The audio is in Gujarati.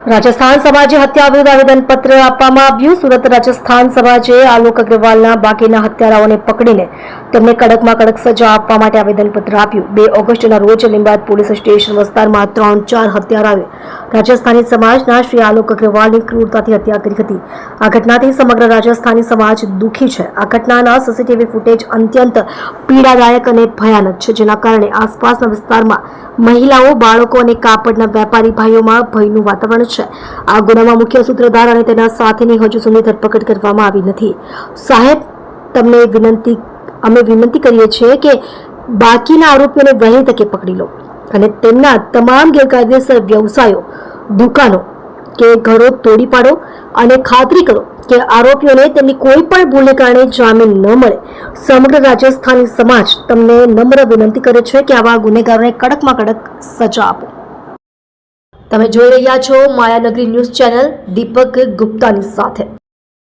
રાજસ્થાન સમાજે હત્યા વિરુદ્ધ આવેદનપત્ર આપવામાં આવ્યું. સુરત રાજસ્થાન સમાજે આલોક અગ્રવાલના બાકીના હત્યારાઓને પકડીને તેમને કડકમાં કડક સજા આપવા માટે આવેદનપત્ર આપ્યું. બે ઓગસ્ટના રોજ લીંબાદ પોલીસ સ્ટેશન વિસ્તારમાં ત્રણ ચાર હત્યારાઓએ રાજસ્થાની સમાજના શ્રી આલોક અગ્રવાલની ક્રૂરતાથી હત્યા કરી હતી. આ ઘટનાથી સમગ્ર રાજસ્થાની સમાજ દુઃખી છે. આ ઘટનાના સીસીટીવી ફૂટેજ અત્યંત પીડાદાયક અને ભયાનક છે, જેના કારણે આસપાસના વિસ્તારમાં મહિલાઓ, બાળકો અને કાપડના વેપારી ભાઈઓમાં ભયનું વાતાવરણ છે. આ ગુનામાં મુખ્ય સૂત્રધાર અને તેના સાથેની હજુ સુધી ધરપકડ કરવામાં આવી નથી. સાહેબ, તમને વિનંતી, અમે વિનંતી કરીએ છીએ કે બાકીના આરોપીઓને વહેલી તકે પકડી લો અને તેમના તમામ ગેરકાયદેસર વ્યવસાયો, દુકાનો કે ઘરો તોડી પાડો અને ખાતરી કરો કે આરોપીઓને તેમની કોઈ પણ ભૂલને કારણે જામીન ન મળે. સમગ્ર રાજસ્થાની સમાજ તમને નમ્ર વિનંતી કરે છે કે આવા ગુનેગારોને કડકમાં કડક સજા આપો. તમે જોઈ રહ્યા છો માયાનગરી ન્યૂઝ ચેનલ દીપક ગુપ્તાની સાથે.